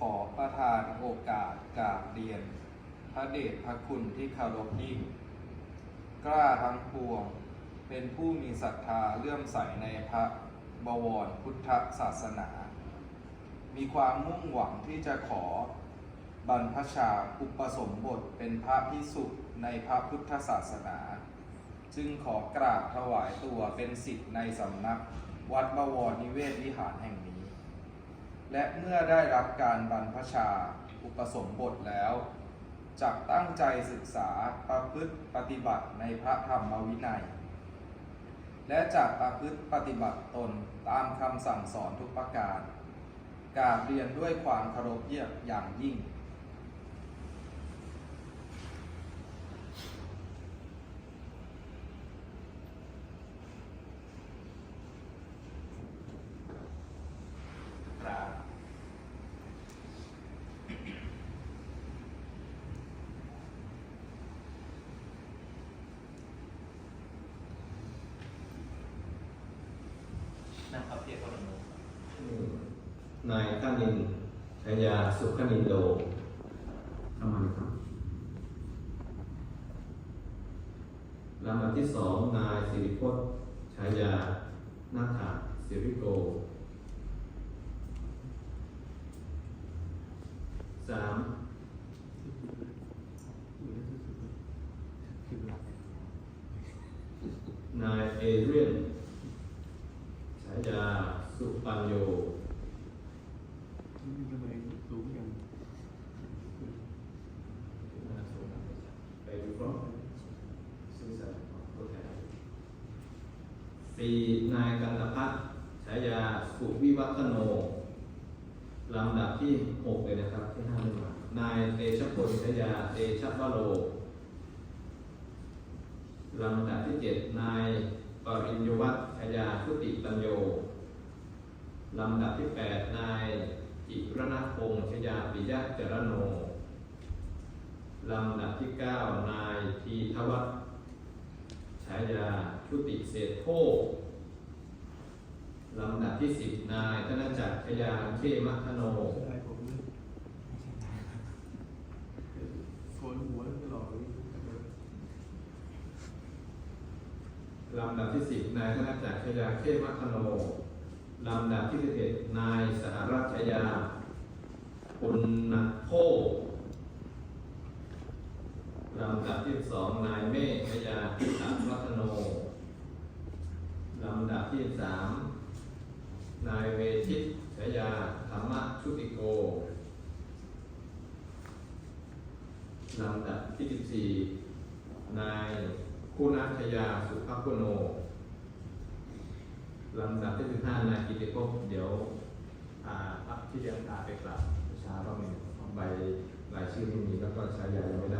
ขอประทานโอกาสกราบเรียน พระเดชพระคุณที่คารพยิ่ง กล้าทั้งปวง เป็นผู้มีศรัทธาเลื่อมใสในพระบวรพุทธศาสนา มีความมุ่งหวังที่จะขอบรรพชาอุปสมบทเป็นพระพิสุในพระพุทธศาสนา จึงขอกราบถวายตัวเป็นสิทธิ์ในสำนัก วัดบวรนิเวศวิหารแห่งนี้ และเมื่อได้รับการบรรพชาอุปสมบทแล้วจักตั้งใจศึกษาประพฤติปฏิบัติในพระธรรมวินัย และจักประพฤติปฏิบัติตนตามคำสั่งสอนทุกประการ การเรียนด้วยความเคารพเยียบอย่างยิ่ง ครับ นะครับเพียรพระนม นายคณินชายาสุขนินโดทำไมครับลำดับที่สองนายสิริพจน์ชายานาถาสิริโกสามนายเอเรียนฉายาสุปัญโย 4. นายกันตพัฒน์ฉายาสุวิวัฒโนลำดับที่ 6 เลยนะครับ ที่ห้าขึ้นมานายเตชะพลฉายาเตชะวโรลำดับที่ 7 นายปริญญวัฒน์ฉายาพุติตัญโยลำดับที่ 8 นายจิรณพงษ์ชยาปิยะเจรโนลำดับที่ 9 นายทีทวัฒฉายา ชุติเศรษฐโภคลำดับที่10นายธนจักรชยาเขมัคโนใช่ผมเลยโน่ลำดับที่10นายธนจักรชยาเขมัคโนลำดับที่11นายสหรัชยาปุณณโภลำดับที่2นายเมฆชยาพิสารวัฒโน ลำดับที่3นายเวทิตฉยาธรรมชุติโก ลำดับที่14นายคุณัชยาสุภกุโน ลำดับที่15นายกิติภพเดี๋ยวอาพักที่เรียนพาไปกลับประชาต้องมีใบรายชื่อไม่มีแล้วก็ช้ยายังไม่ได้